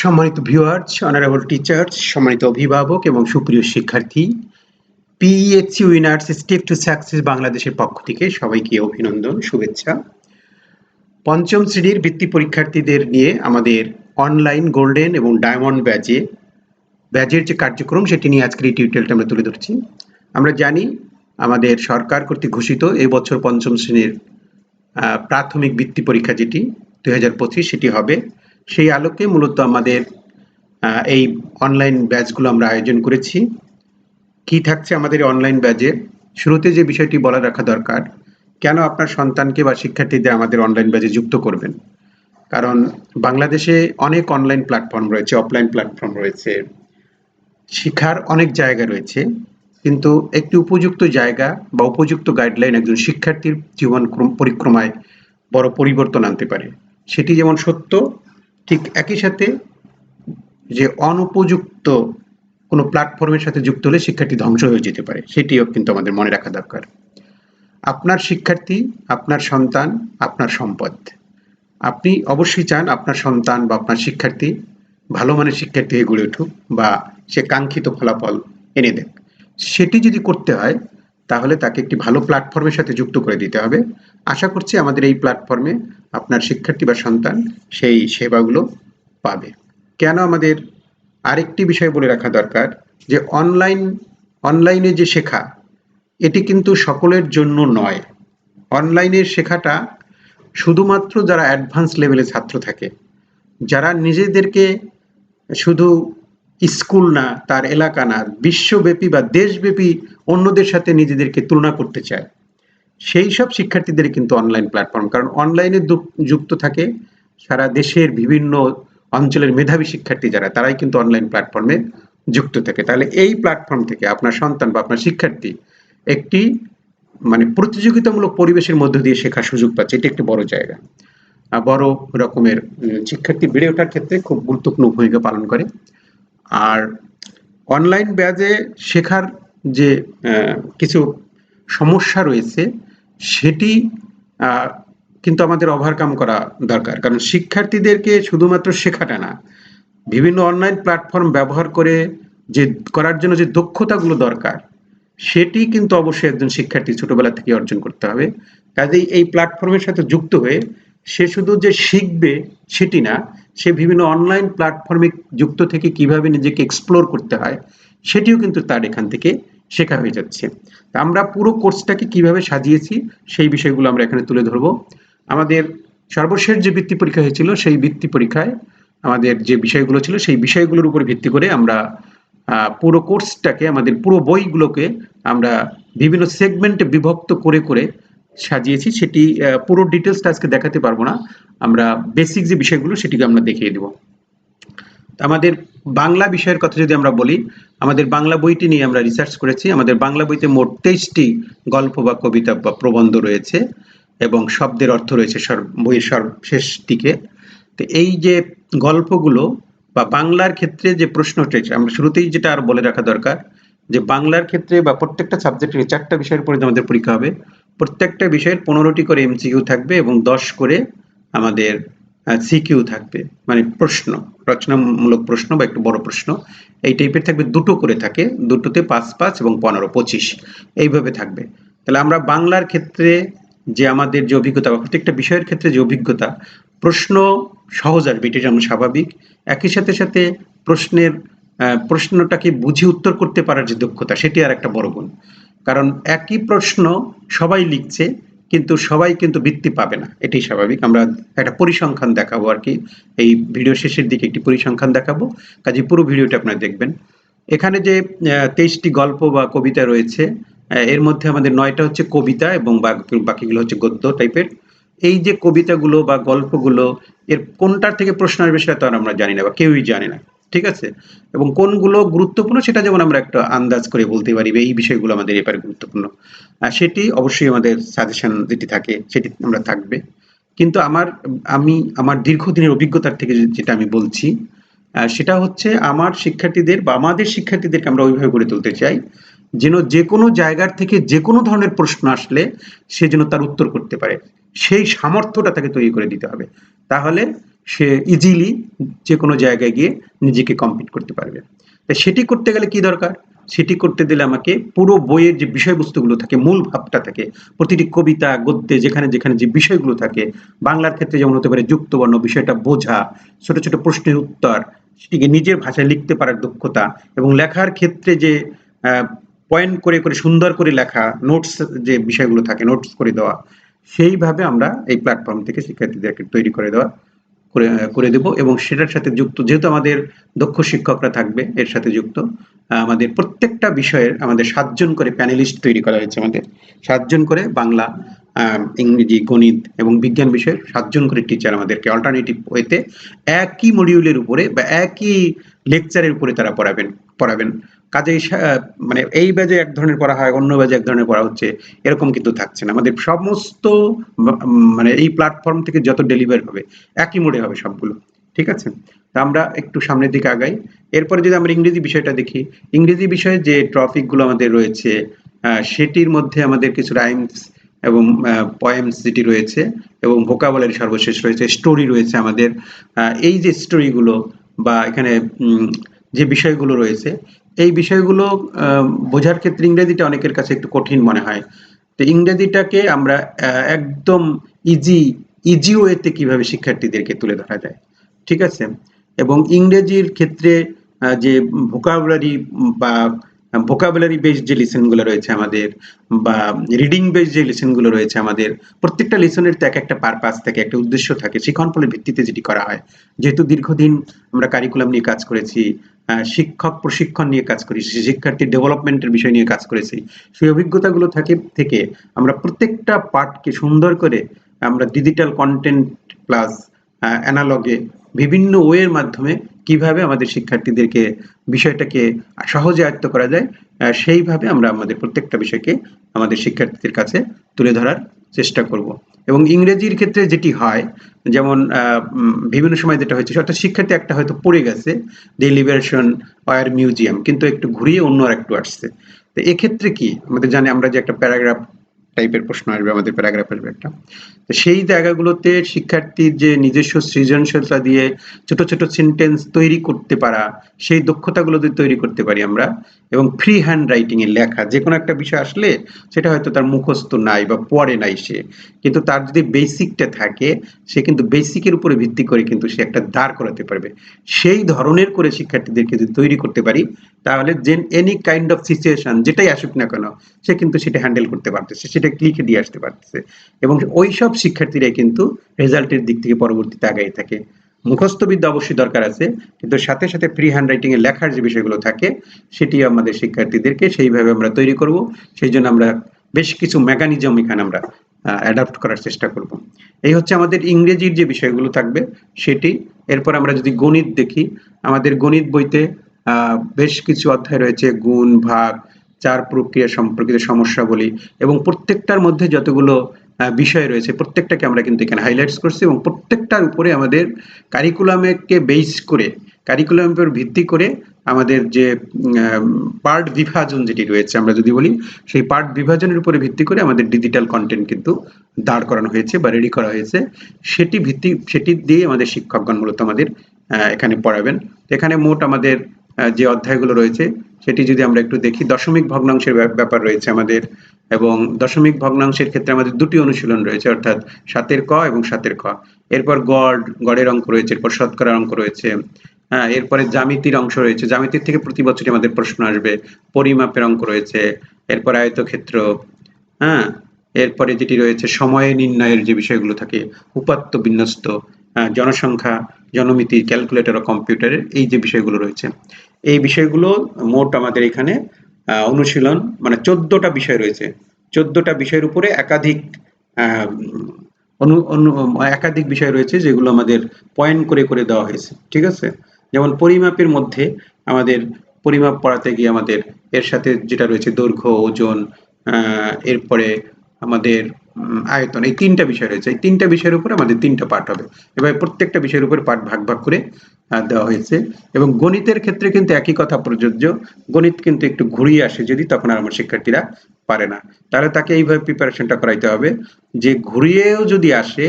সম্মানিত viewers honourable teachers সম্মানিত অভিভাবক এবং সুপ্রিয় শিক্ষার্থী PSC winners step to success বাংলাদেশের পক্ষ থেকে সবাইকে অভিনন্দন, শুভেচ্ছা। পঞ্চম শ্রেণির বৃত্তি পরীক্ষার্থীদের নিয়ে আমাদের অনলাইন গোল্ডেন এবং ডায়মন্ড ব্যাচে ব্যাচের যে কার্যক্রম, সেটি নিয়ে আজকের এই টিউটোরিয়ালটা আমরা তুলে ধরছি। আমরা জানি আমাদের সরকার কর্তৃক ঘোষিত এই বছর পঞ্চম শ্রেণির প্রাথমিক বৃত্তি পরীক্ষা যেটি, দুই হাজার পঁচিশ, সেটি হবে সেই আলোকে মূলত আমাদের এই অনলাইন ব্যাচগুলো আমরা আয়োজন করেছি। কি থাকছে আমাদের অনলাইন ব্যাচে শুরুতে যে বিষয়টি বলা রাখা দরকার, কেন আপনার সন্তানকে বা শিক্ষার্থীদের আমাদের অনলাইন ব্যাচে যুক্ত করবেন? কারণ বাংলাদেশে অনেক অনলাইন প্ল্যাটফর্ম রয়েছে অফলাইন প্ল্যাটফর্ম রয়েছে। শিক্ষার অনেক জায়গা রয়েছে, কিন্তু একটি উপযুক্ত জায়গা বা উপযুক্ত গাইডলাইন একজন শিক্ষার্থীর জীবন পরিক্রমায় বড় পরিবর্তন আনতে পারে। সেটি যেমন সত্য ঠিক একই সাথে যে অনুপযুক্ত কোনো প্ল্যাটফর্মের সাথে যুক্ত হলে শিক্ষার্থী ধ্বংস হয়ে যেতে পারে, সেটিও কিন্তু আমাদের মনে রাখা দরকার। আপনার শিক্ষার্থী, আপনার সন্তান, আপনার সম্পদ। আপনি অবশ্যই চান আপনার সন্তান বা আপনার শিক্ষার্থী ভালো মানের শিক্ষার্থী হয়ে গড়ে উঠুক বা সে কাঙ্ক্ষিত ফলাফল এনে দেখ সেটি যদি করতে হয় তাহলে তাকে একটি ভালো প্ল্যাটফর্মের সাথে যুক্ত করে দিতে হবে। আশা করছি আমাদের এই প্ল্যাটফর্মে আপনার শিক্ষার্থী বা সন্তান সেই সেবাগুলো পাবে। কেন আমাদের আরেকটি বিষয় বলে রাখা দরকার যে অনলাইন অনলাইনে যে শেখা, এটি কিন্তু সকলের জন্য নয়। অনলাইনের শেখাটা শুধুমাত্র যারা অ্যাডভান্স লেভেলে ছাত্র থাকে, যারা নিজেদেরকে শুধু স্কুল না, তার এলাকা না, বিশ্বব্যাপী বা দেশব্যাপী অন্যদের সাথে নিজেদেরকে তুলনা করতে চায়। সেই সব শিক্ষার্থীদের কিন্তু অনলাইন প্ল্যাটফর্ম কারণ অনলাইনে যুক্ত থাকে সারা দেশের বিভিন্ন অঞ্চলের মেধাবী শিক্ষার্থী যারা, তারাই কিন্তু অনলাইন প্ল্যাটফর্মে যুক্ত থাকে। তাহলে এই প্ল্যাটফর্ম থেকে আপনার সন্তান বা আপনার শিক্ষার্থী একটি মানে প্রতিযোগিতামূলক পরিবেশের মধ্য দিয়ে শেখার সুযোগ পাচ্ছে। এটি একটি বড় জায়গা। বড় রকমের শিক্ষার্থী বেড়ে ওঠার ক্ষেত্রে খুব গুরুত্বপূর্ণ ভূমিকা পালন করে। আর অনলাইন ব্যাজে শেখার যে কিছু সমস্যা রয়েছে, সেটি কিন্তু আমাদের ওভারকাম করা দরকার। কারণ শিক্ষার্থীদেরকে শুধুমাত্র শেখাটা না, বিভিন্ন অনলাইন প্ল্যাটফর্ম ব্যবহার করে যে, করার জন্য যে দক্ষতাগুলো দরকার, সেটি কিন্তু অবশ্যই একজন শিক্ষার্থী ছোটবেলা থেকে অর্জন করতে হবে। কাজেই এই প্ল্যাটফর্মের সাথে যুক্ত হয়ে সে শুধু যে শিখবে সেটি না, সে বিভিন্ন অনলাইন প্ল্যাটফর্মে যুক্ত থেকে কীভাবে নিজেকে এক্সপ্লোর করতে হয়, সেটিও কিন্তু তার এখান থেকে শেখা হয়ে যাচ্ছে। আমরা পুরো কোর্সটাকে কীভাবে সাজিয়েছি, সেই বিষয়গুলো আমরা এখানে তুলে ধরবো। আমাদের সর্বশেষ যে বৃত্তি পরীক্ষা হয়েছিল, সেই বৃত্তি পরীক্ষায় আমাদের যে বিষয়গুলো ছিল, সেই বিষয়গুলোর উপর ভিত্তি করে আমরা পুরো কোর্সটাকে আমাদের পুরো বইগুলোকে আমরা বিভিন্ন সেগমেন্টে বিভক্ত করে করে সাজিয়েছি, সেটি পুরো ডিটেলসটা আজকে দেখাতে পারব না। আমরা বেসিক যে বিষয়গুলো সেটিকে আমরা দেখিয়ে দেবো। আমাদের বাংলা বিষয়ের কথা যদি আমরা বলি, আমাদের বাংলা বইটি নিয়ে আমরা রিসার্চ করেছি। আমাদের বাংলা বইতে মোট তেইশটি গল্প বা কবিতা বা প্রবন্ধ রয়েছে এবং শব্দের অর্থ রয়েছে বইয়ের সর্বশেষ দিকে তো এই যে গল্পগুলো বা বাংলার ক্ষেত্রে যে প্রশ্নটা আমরা শুরুতেই যেটা আর বলে রাখা দরকার, যে বাংলার ক্ষেত্রে বা প্রত্যেকটা সাবজেক্টের চারটা বিষয়ের উপরে আমাদের পরীক্ষা হবে। প্রত্যেকটা বিষয়ের পনেরোটি করে এমসিকিউ থাকবে এবং দশ করে আমাদের সিকিউ থাকবে। মানে প্রশ্ন, রচনামূলক প্রশ্ন বা একটু বড় প্রশ্ন। এই টাইপের থাকবে, দুটো করে থাকে। দুটোতে পাঁচ পাঁচ এবং পনেরো, পঁচিশ। এইভাবে থাকবে। তাহলে আমরা বাংলার ক্ষেত্রে যে আমাদের যে অভিজ্ঞতা বা প্রত্যেকটা বিষয়ের ক্ষেত্রে যে অভিজ্ঞতা, প্রশ্ন সহজ আসবে এটি যেমন স্বাভাবিক। একই সাথে সাথে প্রশ্নের প্রশ্নটাকে বুঝে উত্তর করতে পারার যে দক্ষতা, সেটি আর একটা বড় গুণ। কারণ একই প্রশ্ন সবাই লিখছে, কিন্তু সবাই কিন্তু বৃত্তি পাবে না। এটাই স্বাভাবিক। আমরা একটা পরিসংখ্যান দেখাবো আর কি। এই ভিডিও শেষের দিকে একটি পরিসংখ্যান দেখাবো। কাজে পুরো ভিডিওটা আপনারা দেখবেন। এখানে যে তেইশটি গল্প বা কবিতা রয়েছে এর মধ্যে আমাদের নয়টা হচ্ছে কবিতা এবং বাকিগুলো হচ্ছে গদ্য টাইপের। এই যে কবিতাগুলো বা গল্পগুলো, এর কোনটার থেকে প্রশ্ন আসবে সেটা তো আর আমরা জানি না বা কেউই জানে না। ঠিক আছে? এবং কোনগুলো গুরুত্বপূর্ণ সেটা যেমন আমরা একটা আন্দাজ করে বলতে পারি এই বিষয়গুলো আমাদের এবারে গুরুত্বপূর্ণ। আর সেটি অবশ্যই আমাদের সাজেশন যেটি থাকে সেটি আমরা থাকবে। কিন্তু আমার, আমি, আমার দীর্ঘদিনের অভিজ্ঞতার থেকে যেটা আমি বলছি সেটা হচ্ছে আমার শিক্ষার্থীদের বা আমাদের শিক্ষার্থীদেরকে আমরা ওইভাবে গড়ে তুলতে চাই, যেন যে কোনো জায়গার থেকে যে কোনো ধরনের প্রশ্ন আসলে সে যেন তার উত্তর করতে পারে। সেই সামর্থ্যটা তাকে তৈরি করে দিতে হবে। তাহলে সে ইজিলি যে কোনো জায়গায় গিয়ে নিজেকে কমপ্লিট করতে পারবে। তা সেটি করতে গেলে কি দরকার? সেটি করতে দিলে আমাকে পুরো বইয়ের যে বিষয়বস্তুগুলো থাকে, মূল ভাবটা থাকে, প্রতিটি কবিতা, গদ্যে, যেখানে যেখানে যে বিষয়গুলো থাকে, বাংলার ক্ষেত্রে যেমন হতে পারে যুক্তবর্ণ বিষয়টা বোঝা, ছোট ছোট প্রশ্নের উত্তর সেটিকে নিজের ভাষায় লিখতে পারার দক্ষতা এবং লেখার ক্ষেত্রে যে পয়েন্ট করে করে সুন্দর করে লেখা নোটস যে বিষয়গুলো থাকে নোটস করে দেওয়া, সেইভাবে আমরা এই প্ল্যাটফর্ম থেকে শিক্ষার্থীদেরকে তৈরি করে দেওয়া করে দেব এবং সেটার সাথে যুক্ত, যেহেতু আমাদের দক্ষ শিক্ষকরা থাকবে, এর সাথে যুক্ত আমাদের প্রত্যেকটা বিষয়ের আমাদের সাতজন করে প্যানেলিস্ট তৈরি করা হয়েছে আমাদের। সাতজন করে বাংলা ইংরেজি, গণিত এবং বিজ্ঞান বিষয়ের সাতজন করে টিচার আমাদেরকে অল্টারনেটিভ ওয়েতে একই মডিউলের উপরে বা একই লেকচারের উপরে তারা পড়াবেন পড়াবেন। কাজেই মানে এই ব্যাজে এক ধরনের পড়া হয়, অন্য ব্যাজে এক ধরনের পড়া হচ্ছে, এরকম কিন্তু থাকছে না। আমাদের সমস্ত মানে এই প্ল্যাটফর্ম থেকে যত ডেলিভার হবে, একই মোডে হবে সবগুলো। ঠিক আছে? তা আমরা একটু সামনের দিকে আগাই। এরপরে যদি আমরা ইংরেজি বিষয়টা দেখি, ইংরেজি বিষয়ে যে ট্রফিকগুলো আমাদের রয়েছে সেটির মধ্যে আমাদের কিছু রাইমস এবং পয়েমস যেটি রয়েছে এবং ভোকাবলারি সর্বশেষ রয়েছে স্টোরি রয়েছে আমাদের। এই যে স্টোরিগুলো বা এখানে যে বিষয়গুলো রয়েছে এই বিষয়গুলো বোঝার ক্ষেত্রে ইংরেজিটা অনেকের কাছে একটু কঠিন মনে হয়। তো ইংরেজিটাকে আমরা একদম ইজি ইজি ওয়েতে কীভাবে শিক্ষার্থীদেরকে তুলে ধরা যায়, ঠিক আছে? এবং ইংরেজির ক্ষেত্রে যে ভোকাবুলারি বা ভোকাবুলারি বেসড যে লিসেনগুলো রয়েছে আমাদের, বা রিডিং বেসড যে লিসেনগুলো রয়েছে আমাদের, প্রত্যেকটা লিসনের তো এক একটা পারপাস থাকে, একটা উদ্দেশ্য থাকে শিখন ফলের ভিত্তিতে যেটি করা হয়। যেহেতু দীর্ঘদিন আমরা কারিকুলাম নিয়ে কাজ করেছি শিক্ষক প্রশিক্ষণ নিয়ে কাজ করি শিক্ষার্থী ডেভেলপমেন্টের বিষয় নিয়ে কাজ করেছি। সেই অভিজ্ঞতাগুলো থাকে, থেকে আমরা প্রত্যেকটা পার্টকে সুন্দর করে আমরা ডিজিটাল কন্টেন্ট প্লাস অ্যানালগে বিভিন্ন ওয়ের মাধ্যমে কীভাবে আমাদের শিক্ষার্থীদেরকে বিষয়টাকে সহজে আয়ত্ত করা যায় সেইভাবে আমরা আমাদের প্রত্যেকটা বিষয়কে আমাদের শিক্ষার্থীদের কাছে তুলে ধরার চেষ্টা করব। এবং ইংরেজির ক্ষেত্রে যেটি হয়, যেমন বিভিন্ন সময় যেটা হয়েছে, অর্থাৎ শিক্ষার্থী একটা হয়তো পড়ে গেছে ডেলিভারেশন ওয়ার মিউজিয়াম কিন্তু একটু ঘুরিয়ে অন্য আর একটু আসছে। তো এক্ষেত্রে কি? আমাদের জানি আমরা যে একটা প্যারাগ্রাফ টাইপের প্রশ্ন আসবে আমাদের প্যারাগ্রাফ আসবে একটা তো সেই জায়গাগুলোতে শিক্ষার্থীর যে নিজস্ব সৃজনশীলতা দিয়ে ছোট ছোট সেন্টেন্স তৈরি করতে পারা, সেই দক্ষতাগুলো যদি তৈরি করতে পারি আমরা, এবং ফ্রি হ্যান্ড রাইটিং এ লেখা যে কোনো একটা বিষয় আসলে সেটা হয়তো তার মুখস্থ নাই বা পড়ে নাই সে, কিন্তু তার যদি বেসিকটা থাকে, সে কিন্তু বেসিকের উপরে ভিত্তি করে কিন্তু সে একটা দাঁড় করাতে পারবে। সেই ধরনের করে শিক্ষার্থীদেরকে যদি তৈরি করতে পারি, তাহলে যে এনি কাইন্ড অফ সিচুয়েশন যেটাই আসুক না কেন, সে কিন্তু সেটা হ্যান্ডেল করতে পারতেছে, সেটা ক্লিকে দিয়ে আসতে পারতেছে। এবং ওই সব শিক্ষার্থীরাই কিন্তু রেজাল্টের দিক থেকে পরবর্তীতে আগাই থাকে। মুখস্থ বিদ্যা অবশ্যই দরকার আছে, কিন্তু সাথে সাথে ফ্রি হ্যান্ড রাইটিং এ লেখার যে বিষয়গুলো থাকে সেটি আমাদের শিক্ষার্থীদেরকে সেইভাবে আমরা তৈরি করব। সেই জন্য আমরা বেশ কিছু মেকানিজম এখানে আমরা অ্যাডাপ্ট করার চেষ্টা করব। এই হচ্ছে আমাদের ইংরেজির যে বিষয়গুলো থাকবে, সেটি। এরপর আমরা যদি গণিত দেখি, আমাদের গণিত বইতে বেশ কিছু অধ্যায় রয়েছে, গুণ, ভাগ চার প্রক্রিয়া সম্পর্কিত সমস্যা বলি এবং প্রত্যেকটার মধ্যে যতগুলো বিষয় রয়েছে, প্রত্যেকটাকে আমরা কিন্তু এখানে হাইলাইটস করছি এবং প্রত্যেকটার উপরে আমাদের কারিকুলামকে বেস করে কারিকুলামের উপর ভিত্তি করে আমাদের যে পার্ট বিভাজন যেটি রয়েছে আমরা যদি বলি, সেই পার্ট বিভাজনের উপরে ভিত্তি করে আমাদের ডিজিটাল কন্টেন্ট কিন্তু দাঁড় করানো হয়েছে বা রেডি করা হয়েছে। সেটি ভিত্তি, সেটি দিয়ে আমাদের শিক্ষকগণ মূলত আমাদের এখানে পড়াবেন। এখানে মোট আমাদের যে অধ্যায়গুলো রয়েছে সেটি যদি আমরা একটু দেখি, দশমিক ভগ্নাংশের ব্যাপার রয়েছে আমাদের এবং দশমিক ভগ্নাংশের ক্ষেত্রে আমাদের দুটি অনুশীলন রয়েছে, অর্থাৎ সাতের ক এবং সাতের খ। এরপর গড়, গড়ের অঙ্ক রয়েছে, এরপর শতকরার অঙ্ক রয়েছে হ্যাঁ এরপরে জ্যামিতির অংশ রয়েছে। জ্যামিতির থেকে প্রতি বছরই আমাদের প্রশ্ন আসবে, পরিমাপের অঙ্ক রয়েছে, এরপর আয়তক্ষেত্র হ্যাঁ এরপরে যেটি রয়েছে সময় নির্ণয়ের যে বিষয়গুলো থাকে, উপাত্ত বিন্যস্ত জনসংখ্যা, জনমিতি, ক্যালকুলেটর ও কম্পিউটারের এই যে বিষয়গুলো রয়েছে। এই বিষয়গুলো মোট আমাদের এখানে অনুশীলন মানে চোদ্দটা বিষয় রয়েছে। চোদ্দটা বিষয়ের উপরে একাধিক একাধিক বিষয় রয়েছে যেগুলো আমাদের পয়েন্ট করে করে দেওয়া হয়েছে। ঠিক আছে? যেমন পরিমাপের মধ্যে আমাদের পরিমাপ পড়াতে গিয়ে আমাদের এর সাথে যেটা রয়েছে দৈর্ঘ্য, ওজন এরপরে আমাদের আয়তন। এই তিনটা বিষয় রয়েছে। এই তিনটা বিষয়ের উপরে আমাদের তিনটা পাঠ হবে। এবার প্রত্যেকটা বিষয়ের উপর পাঠ ভাগ ভাগ করে দেওয়া হয়েছে। এবং গণিতের ক্ষেত্রে কিন্তু একই কথা প্রযোজ্য। গণিত কিন্তু একটু ঘুরিয়ে আসে, যদি তখন আর আমার শিক্ষার্থীরা পারে না। তাহলে তাকে এইভাবে প্রিপারেশনটা করাইতে হবে যে ঘুরিয়েও যদি আসে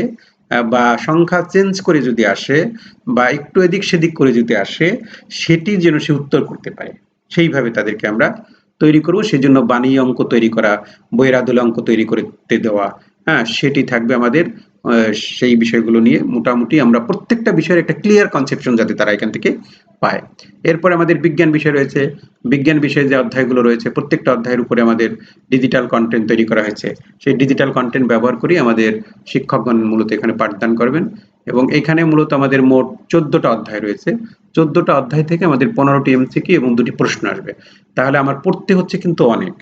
বা সংখ্যা চেঞ্জ করে যদি আসে, বা একটু এদিক সেদিক করে যদি আসে, সেটি যেন সে উত্তর করতে পারে। সেইভাবে তাদেরকে আমরা তৈরি করব, সেজন্য বাণী অঙ্ক তৈরি করা, বৈরাদুল অঙ্ক তৈরি করতে দেওয়া হ্যাঁ সেটি থাকবে আমাদের সেই বিষয়গুলো নিয়ে মোটামুটি আমরা প্রত্যেকটা বিষয়ের একটা ক্লিয়ার কনসেপশন যাতে তারা এখান থেকে পায়। এরপরে আমাদের বিজ্ঞান বিষয় রয়েছে। বিজ্ঞান বিষয়ে যে অধ্যায়গুলো রয়েছে, প্রত্যেকটা অধ্যায়ের উপরে আমাদের ডিজিটাল কন্টেন্ট তৈরি করা হয়েছে। সেই ডিজিটাল কন্টেন্ট ব্যবহার করেই আমাদের শিক্ষকগণ মূলত এখানে পাঠদান করবেন। এবং এখানে মূলত আমাদের মোট চোদ্দটা অধ্যায় রয়েছে। চোদ্দটা অধ্যায় থেকে আমাদের পনেরোটি এমসিকিউ এবং দুটি প্রশ্ন আসবে। তাহলে আমার পড়তে হচ্ছে কিন্তু অনেক।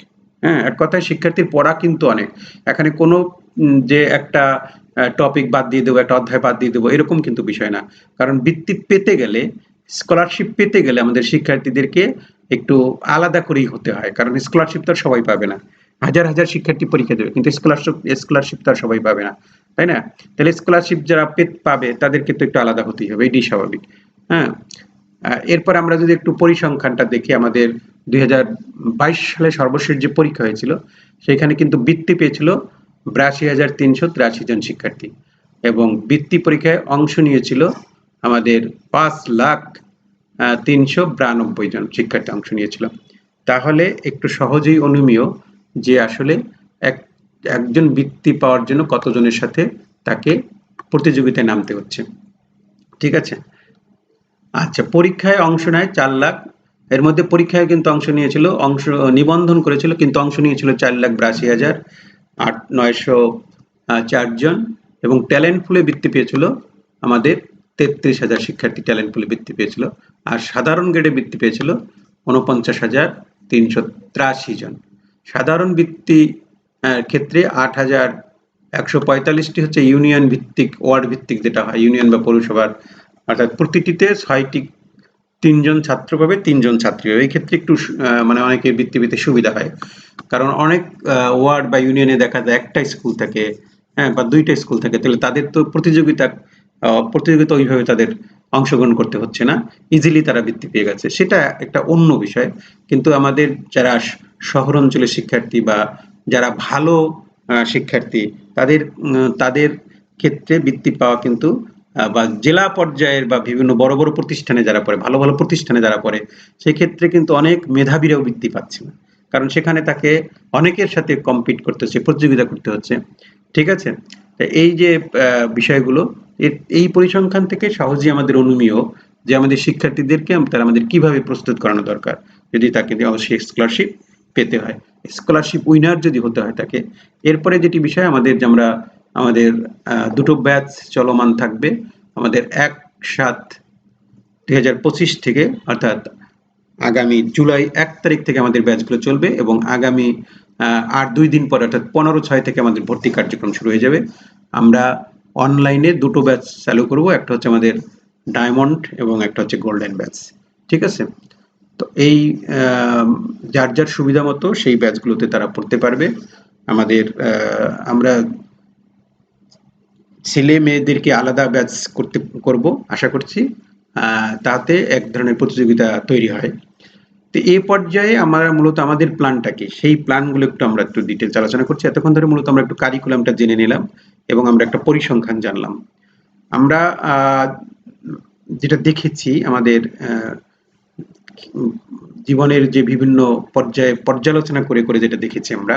হ্যাঁ এক কথায় শিক্ষার্থীর পড়া কিন্তু অনেক। এখানে কোনো যে একটা টপিক বাদ দিয়ে দেবো, একটা অধ্যায় বাদ দিয়ে দেবো, এরকম কিন্তু বিষয় না। কারণ বৃত্তি পেতে গেলে স্কলারশিপ পেতে গেলে আমাদের শিক্ষার্থীদেরকে একটু আলাদা করেই হতে হয়। কারণ স্কলারশিপ তো সবাই পাবে না। হাজার হাজার শিক্ষার্থী পরীক্ষা দেবে, কিন্তু স্কলারশিপ স্কলারশিপ তো সবাই পাবে না, তাই না? তাহলে স্কলারশিপ যারা পাবে, তাদেরকে তো একটু আলাদা হতেই হবে, এটাই স্বাভাবিক হ্যাঁ? এরপর আমরা যদি একটু পরিসংখ্যানটা দেখি, আমাদের দুই সালে সর্বশেষ যে পরীক্ষা হয়েছিল, সেখানে কিন্তু বৃত্তি পেয়েছিল বিরাশি হাজার তিনশো তিরাশি জন শিক্ষার্থী এবং বৃত্তি পরীক্ষায় অংশ নিয়েছিল আমাদের পাঁচ লাখ তিনশো বিরানব্বই জন শিক্ষার্থী অংশ নিয়েছিল। তাহলে একটু সহজেই অনুমেয় যে আসলে এক, একজন বৃত্তি পাওয়ার জন্য কতজনের সাথে তাকে প্রতিযোগিতায় নামতে হচ্ছে। ঠিক আছে? আচ্ছা পরীক্ষায় অংশ নেয় চার লাখ। এর মধ্যে পরীক্ষায় কিন্তু অংশ নিয়েছিল, অংশ, নিবন্ধন করেছিল, কিন্তু অংশ নিয়েছিল চার লাখ বিরাশি হাজার আট, নয়শো চারজন এবং ট্যালেন্ট ফুলে বৃত্তি পেয়েছিল আমাদের তেত্রিশ হাজার শিক্ষার্থী ট্যালেন্ট ফুলে বৃত্তি পেয়েছিল। আর সাধারণ গ্রেডে বৃত্তি পেয়েছিল উনপঞ্চাশ হাজার তিনশো ত্রাশি জন। সাধারণ বৃত্তি ক্ষেত্রে আট হাজার একশো পঁয়তাল্লিশটি হচ্ছে ইউনিয়ন ভিত্তিক, ওয়ার্ড ভিত্তিক যেটা হয়, ইউনিয়ন বা পৌরসভার। অর্থাৎ প্রতিটিতে ছয়টি তিনজন ছাত্র পাবে, তিনজন ছাত্রী পাবে। এই ক্ষেত্রে একটু মানে অনেকের বৃত্তি পেতে সুবিধা হয়। কারণ অনেক ওয়ার্ড বা ইউনিয়নে দেখা যায় একটা স্কুল থাকে হ্যাঁ বা দুইটা স্কুল থাকে, তাহলে তাদের তো প্রতিযোগিতা প্রতিযোগিতা ওইভাবে তাদের অংশগ্রহণ করতে হচ্ছে না ইজিলি তারা বৃত্তি পেয়ে গেছে। সেটা একটা অন্য বিষয়। কিন্তু আমাদের যারা শহর অঞ্চলের শিক্ষার্থী বা যারা ভালো শিক্ষার্থী, তাদের তাদের ক্ষেত্রে বৃত্তি পাওয়া কিন্তু বা জেলা পর্যায়ের বা বিভিন্ন বড় বড় প্রতিষ্ঠানে যারা পড়ে, ভালো ভালো প্রতিষ্ঠানে যারা পড়ে সেই ক্ষেত্রে কিন্তু অনেক মেধাবীরাও বৃত্তি পাচ্ছে না। কারণ সেখানে তাকে অনেকের সাথে কম্পিট করতে হচ্ছে, প্রতিযোগিতা করতে হচ্ছে। ঠিক আছে? এই যে বিষয়গুলো এই পরিসংখ্যান থেকে সহজেই আমাদের অনুমীয় যে আমাদের শিক্ষার্থীদেরকে তারা আমাদের কীভাবে প্রস্তুত করানো দরকার। যদি তাকে অবশ্যই স্কলারশিপ পেতে হয়। স্কলারশিপ উইনার যদি হতে হয় তাকে। এরপরে যেটি বিষয়, আমাদের যে আমরা আমাদের দুটো ব্যাচ চলমান থাকবে। আমাদের এক সাত দুই থেকে, অর্থাৎ আগামী জুলাই এক তারিখ থেকে আমাদের ব্যাচগুলো চলবে এবং আগামী আর দুই দিন পরে, অর্থাৎ পনেরো ছয় থেকে আমাদের ভর্তি কার্যক্রম শুরু হয়ে যাবে। আমরা অনলাইনে দুটো ব্যাচ চালু করব, একটা হচ্ছে আমাদের ডায়মন্ড এবং একটা হচ্ছে গোল্ডেন ব্যাচ ঠিক আছে? তো এই যার যার সুবিধা মতো সেই ব্যাচগুলোতে তারা পড়তে পারবে। আমাদের আমরা ছেলে মেয়েদেরকে আলাদা ব্যাচ করতে, করব, আশা করছি। তাতে এক ধরনের প্রতিযোগিতা তৈরি হয়। তো এই পর্যায়ে আমরা মূলত আমাদের প্ল্যানটা কি? সেই প্ল্যানগুলো একটু আমরা একটু ডিটেলস আলোচনা করছি। এতক্ষণ ধরে মূলত আমরা একটু কারিকুলামটা জেনে নিলাম এবং আমরা একটা পরিসংখ্যান জানলাম। আমরা যেটা দেখেছি আমাদের জীবনের যে বিভিন্ন পর্যায়ে পর্যালোচনা করে করে যেটা দেখেছি আমরা,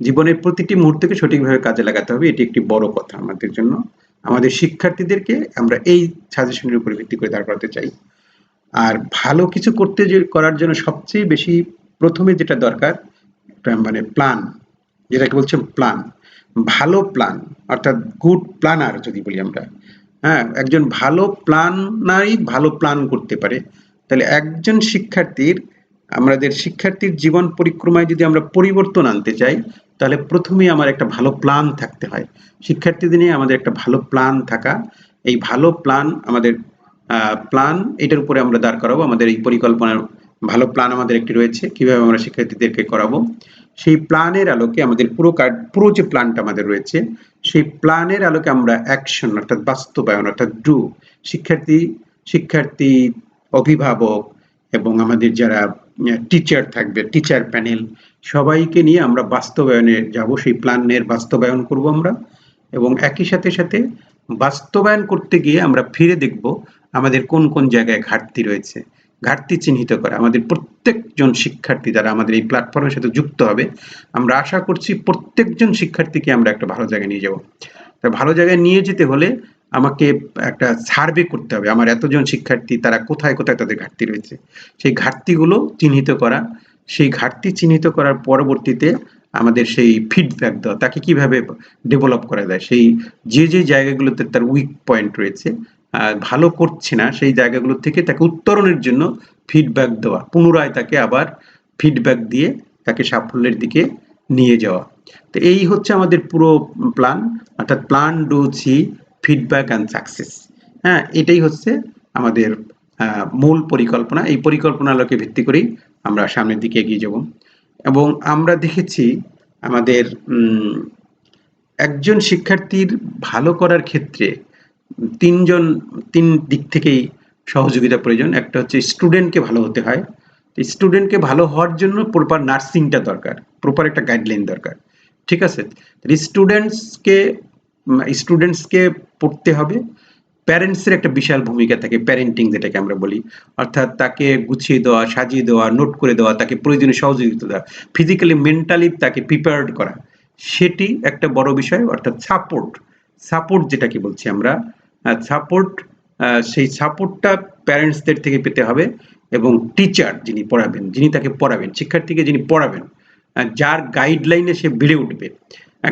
জীবনের প্রতিটি মুহূর্তকে সঠিকভাবে কাজে লাগাতে হবে। এটি একটি বড় কথা আমাদের জন্য। আমাদের শিক্ষার্থীদেরকে আমরা এই সাজেশনের উপর ভিত্তি করে দাঁড় করাতে চাই। আর ভালো কিছু করতে করার জন্য সবচেয়ে বেশি প্রথমে যেটা দরকার মানে প্ল্যান যেটাকে বলছে প্ল্যান ভালো প্ল্যান অর্থাৎ গুড প্ল্যানার যদি বলি আমরা। হ্যাঁ একজন ভালো প্ল্যানারই ভালো প্ল্যান করতে পারে। তাহলে একজন শিক্ষার্থীর, আমাদের শিক্ষার্থীর জীবন পরিক্রমায় যদি আমরা পরিবর্তন আনতে চাই, তাহলে প্রথমেই আমার একটা ভালো প্ল্যান থাকতে হয়। শিক্ষার্থীদের নিয়ে আমাদের একটা ভালো প্ল্যান থাকা। এই ভালো প্ল্যান আমাদের প্ল্যান এটার উপরে আমরা দাঁড় করাবো। আমাদের এই পরিকল্পনার ভালো প্ল্যান আমাদের একটি রয়েছে। কীভাবে আমরা শিক্ষার্থীদেরকে করাবো? সেই প্ল্যানের আলোকে আমাদের পুরো কার্ড পুরো যে প্ল্যানটা আমাদের রয়েছে, সেই প্ল্যানের আলোকে আমরা অ্যাকশন অর্থাৎ বাস্তবায়ন অর্থাৎ ডু শিক্ষার্থী শিক্ষার্থী, অভিভাবক এবং আমাদের যারা টিচার থাকবে টিচার প্যানেল সবাইকে নিয়ে আমরা বাস্তবায়নে যাব। সেই প্ল্যানের বাস্তবায়ন করব আমরা এবং একই সাথে সাথে বাস্তবায়ন করতে গিয়ে আমরা ফিরে দেখব আমাদের কোন কোন জায়গায় ঘাটতি রয়েছে? ঘাটতি চিহ্নিত করা। আমাদের প্রত্যেকজন শিক্ষার্থী যারা আমাদের এই প্ল্যাটফর্মের সাথে যুক্ত হবে। আমরা আশা করছি প্রত্যেকজন শিক্ষার্থীকে আমরা একটা ভালো জায়গায় নিয়ে যাব। তা ভালো জায়গায় নিয়ে যেতে হলে আমাকে একটা সার্ভে করতে হবে। আমার এতজন শিক্ষার্থী, তারা কোথায় কোথায় তাদের ঘাটতি রয়েছে? সেই ঘাটতিগুলো চিহ্নিত করা। সেই ঘাটতি চিহ্নিত করার পরবর্তীতে আমাদের সেই ফিডব্যাক দেওয়া, তাকে কীভাবে ডেভেলপ করা যায়? সেই যে যে জায়গাগুলোতে তার উইক পয়েন্ট রয়েছে ভালো করছে না সেই জায়গাগুলো থেকে তাকে উত্তরণের জন্য ফিডব্যাক দেওয়া, পুনরায় তাকে আবার ফিডব্যাক দিয়ে তাকে সাফল্যের দিকে নিয়ে যাওয়া। তো এই হচ্ছে আমাদের পুরো প্ল্যান অর্থাৎ plan do see feedback and success হ্যাঁ এটাই হচ্ছে আমাদের মূল পরিকল্পনা। এই পরিকল্পনার আলোকে ভিত্তি করেই আমরা সামনের দিকে এগিয়ে যাব। এবং আমরা দেখেছি আমাদের একজন শিক্ষার্থীর ভালো করার ক্ষেত্রে তিনজন, তিন দিক থেকেই সহযোগিতা প্রয়োজন। একটা হচ্ছে স্টুডেন্টকে ভালো হতে হয়। স্টুডেন্টকে ভালো হওয়ার জন্য প্রপার নার্সিংটা দরকার প্রপার একটা গাইডলাইন দরকার। ঠিক আছে? স্টুডেন্টসকে স্টুডেন্টসকে পড়তে হবে। প্যারেন্টসের একটা বিশাল ভূমিকা থাকে প্যারেন্টিং যেটাকে আমরা বলি। অর্থাৎ তাকে গুছিয়ে দেওয়া, সাজিয়ে দেওয়া নোট করে দেওয়া, তাকে প্রয়োজনীয় সহযোগিতা দেওয়া ফিজিক্যালি মেন্টালি তাকে প্রিপেয়ার্ড করা। সেটি একটা বড় বিষয়, অর্থাৎ সাপোর্ট সাপোর্ট যেটাকে বলছি আমরা সাপোর্ট সেই সাপোর্টটা প্যারেন্টসদের থেকে পেতে হবে এবং টিচার যিনি পড়াবেন, যিনি তাকে পড়াবেন, শিক্ষার্থীকে যিনি পড়াবেন যার গাইডলাইনে সে বেড়ে উঠবে।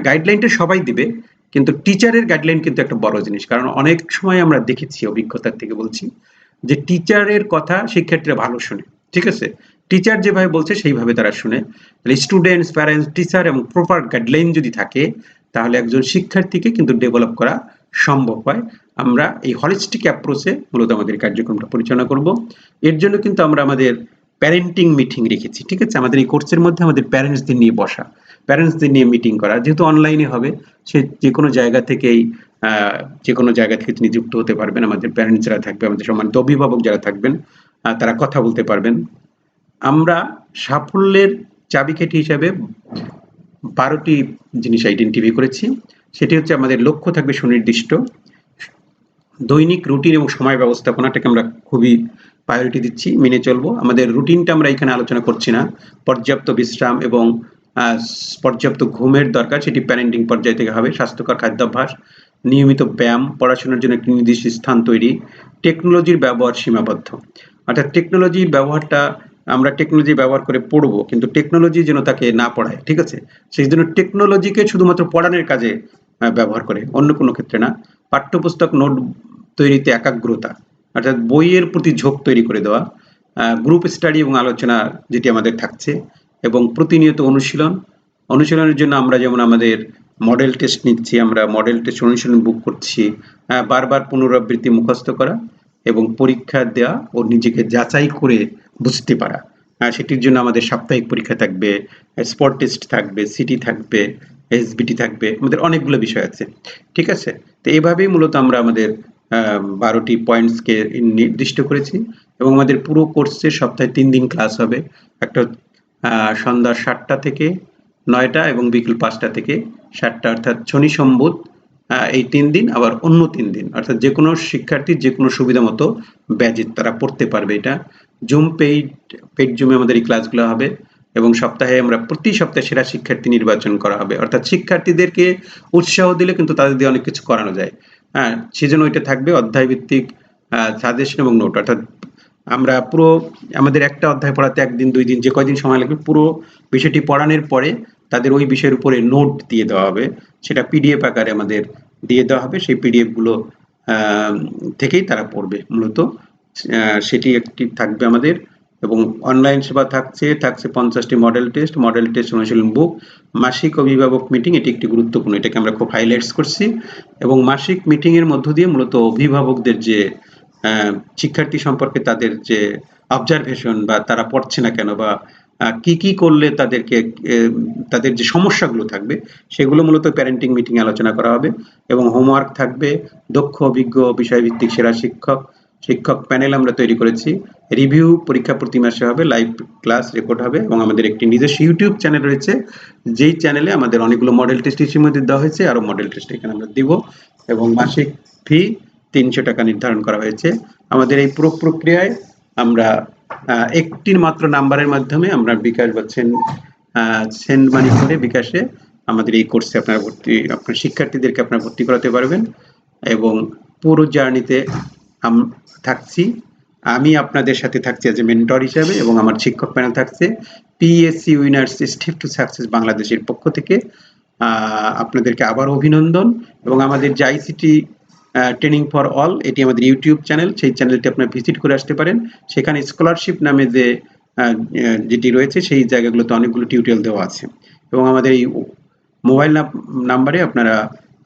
গাইডলাইনটা সবাই দিবে, কিন্তু টিচারের গাইডলাইন কিন্তু একটা বড় জিনিস, কারণ অনেক সময় আমরা দেখেছি, অভিজ্ঞতার থেকে বলছি, যে টিচারের কথা শিক্ষার্থীরা ভালো শুনে, ঠিক আছে? টিচার যেভাবে বলছে, সেইভাবে তারা শুনে। স্টুডেন্টস প্যারেন্টস টিচার এবং প্রপার গাইডলাইন যদি থাকে তাহলে একজন শিক্ষার্থীকে কিন্তু ডেভেলপ করা সম্ভব হয়। আমরা এই হলিস্টিক অ্যাপ্রোচে মূলত আমাদের কার্যক্রমটা পরিচালনা করব। এর জন্য কিন্তু আমরা আমাদের প্যারেন্টিং মিটিং রেখেছি, ঠিক আছে? আমাদের এই কোর্সের মধ্যে আমাদের প্যারেন্টসদের নিয়ে বসা প্যারেন্টসদের নিয়ে মিটিং করা। যেহেতু অনলাইনে হবে, সে যে কোনো জায়গা থেকেই যে কোনো জায়গা থেকে তিনি যুক্ত হতে পারবেন। আমাদের প্যারেন্টস যারা থাকবে, আমাদের সম্মানিত অভিভাবক যারা থাকবেন তারা কথা বলতে পারবেন। আমরা সাফল্যের চাবিকাঠি হিসাবে বারোটি জিনিস আইডেন্টিফাই করেছি। সেটি হচ্ছে আমাদের লক্ষ্য থাকবে সুনির্দিষ্ট। দৈনিক রুটিন এবং সময় ব্যবস্থাপনাটাকে আমরা খুবই প্রায়োরিটি দিচ্ছি, মেনে চলবো। আমাদের রুটিনটা আমরা এখানে আলোচনা করছি না। পর্যাপ্ত বিশ্রাম এবং পর্যাপ্ত ঘুমের দরকার, সেটি প্যারেন্টিং পর্যায় থেকে হবে। স্বাস্থ্যকর খাদ্যাভ্যাস, নিয়মিত ব্যায়াম, পড়াশোনার জন্য একটি নির্দিষ্ট স্থান তৈরি। টেকনোলজির ব্যবহার সীমাবদ্ধ। অর্থাৎ টেকনোলজির ব্যবহারটা আমরা টেকনোলজি ব্যবহার করে পড়ব, কিন্তু টেকনোলজি যেন তাকে না পড়ায়, ঠিক আছে? সেই জন্য টেকনোলজিকে শুধুমাত্র পড়ানোর কাজে ব্যবহার করে, অন্য কোনো ক্ষেত্রে না। পাঠ্যপুস্তক, নোট তৈরিতে একাগ্রতা, অর্থাৎ বইয়ের প্রতি ঝোঁক তৈরি করে দেওয়া গ্রুপ স্টাডি এবং আলোচনা যেটি আমাদের থাকছে, এবং প্রতিনিয়ত অনুশীলন। অনুশীলনের জন্য আমরা যেমন আমাদের মডেল টেস্ট নিচ্ছি, আমরা মডেল টেস্ট অনুশীলন বুক করছি বারবার পুনরাবৃত্তি মুখস্থ করা এবং পরীক্ষা দেওয়া ও নিজেকে যাচাই করে বুঝতে পারা। সেটির জন্য আমাদের সাপ্তাহিক পরীক্ষা থাকবে স্পট টেস্ট থাকবে সিটি থাকবে এসবিটি থাকবে, আমাদের অনেকগুলো বিষয় আছে। ঠিক আছে? তো এইভাবেই মূলত আমরা আমাদের বারোটি পয়েন্টসকে নির্দিষ্ট করেছি এবং আমাদের পুরো কোর্সে সপ্তাহে তিন দিন ক্লাস হবে। একটা সন্ধ্যা সাতটা থেকে নয়টা এবং বিকেল পাঁচটা থেকে সাতটা। অর্থাৎ শনি সম্বুধ এই তিন দিন, আবার অন্য তিন দিন। অর্থাৎ যে কোনো শিক্ষার্থী যে কোনো সুবিধা মতো ব্যাজে তারা পড়তে পারবে এটা। জুম পেইড পেইড জুমে আমাদের এই ক্লাসগুলো হবে এবং সপ্তাহে আমরা প্রতি সপ্তাহে সেরা শিক্ষার্থী নির্বাচন করা হবে। অর্থাৎ শিক্ষার্থীদেরকে উৎসাহ দিলে কিন্তু তাদের দিয়ে অনেক কিছু করানো যায়। হ্যাঁ সেজন্য ওইটা থাকবে অধ্যায় ভিত্তিক সাজেশন এবং নোট অর্থাৎ আমরা পুরো আমাদের একটা অধ্যায় পড়াতে একদিন দুই দিন যে কয়দিন সময় লাগবে পুরো বিষয়টি পড়ানোর পরে তাদের ওই বিষয়ের উপরে নোট দিয়ে দেওয়া হবে। সেটা পিডিএফ আকারে আমাদের দিয়ে দেওয়া হবে। সেই পিডিএফগুলো আহ, থেকেই তারা পড়বে মূলত। সেটি একটি থাকবে আমাদের এবং অনলাইন সেবা থাকছে থাকছে পঞ্চাশটি মডেল টেস্ট মডেল টেস্ট অনুশীলন বুক মাসিক অভিভাবক মিটিং এটি একটি গুরুত্বপূর্ণ, এটাকে আমরা খুব হাইলাইটস করছি এবং মাসিক মিটিং এর মধ্য দিয়ে মূলত অভিভাবকদের যে শিক্ষার্থী সম্পর্কে তাদের যে অবজারভেশন বা তারা পড়ছে না কেন বা কি কি করলে তাদেরকে তাদের যে সমস্যাগুলো থাকবে, সেগুলো মূলত প্যারেন্টিং মিটিং আলোচনা করা হবে এবং হোমওয়ার্ক থাকবে, দক্ষ, অভিজ্ঞ, বিষয়ভিত্তিক, সেরা শিক্ষক শিক্ষক প্যানেল আমরা তৈরি করেছি। রিভিউ পরীক্ষা প্রতি মাসে হবে, লাইভ ক্লাস রেকর্ড হবে এবং আমাদের একটি নিজস্ব ইউটিউব চ্যানেল রয়েছে। যেই চ্যানেলে আমাদের অনেকগুলো মডেল টেস্ট ইতিমধ্যে দেওয়া হয়েছে আরও মডেল টেস্ট এখানে আমরা দিব এবং মাসিক ফি তিনশো টাকা নির্ধারণ করা হয়েছে। আমাদের এই পুরো প্রক্রিয়ায় আমরা একটির মাত্র নাম্বারের মাধ্যমে আমরা বিকাশ বা সেন্ড মানি করে বিকাশে আমাদের এই কোর্সে আপনারা ভর্তি, আপনার শিক্ষার্থীদেরকে আপনারা ভর্তি করাতে পারবেন এবং পুরো জার্নিতে থাকছি। আমি আপনাদের সাথে থাকছি এজ এ মেন্টর হিসাবে এবং আমার শিক্ষক প্যানেল থাকছে। PSC winners step to success বাংলাদেশের পক্ষ থেকে। আপনাদেরকে আবার অভিনন্দন এবং আমাদের যে আইসিটি ট্রেনিং ফর অল এটি আমাদের ইউটিউব চ্যানেল সেই চ্যানেলটি আপনারা ভিজিট করে আসতে পারেন। সেখানে স্কলারশিপ নামে যে যেটি রয়েছে, সেই জায়গাগুলোতে অনেকগুলো টিউটোরিয়াল দেওয়া আছে। এবং আমাদের এই মোবাইল নাম্বারে আপনারা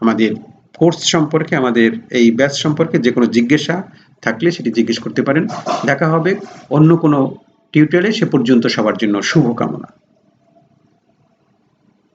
আমাদের কোর্স সম্পর্কে আমাদের এই ব্যাচ সম্পর্কে যে কোনো জিজ্ঞাসা থাকলে সেটি জিজ্ঞেস করতে পারেন। দেখা হবে অন্য কোনো টিউটোরিয়ালে সে পর্যন্ত সবার জন্য শুভকামনা।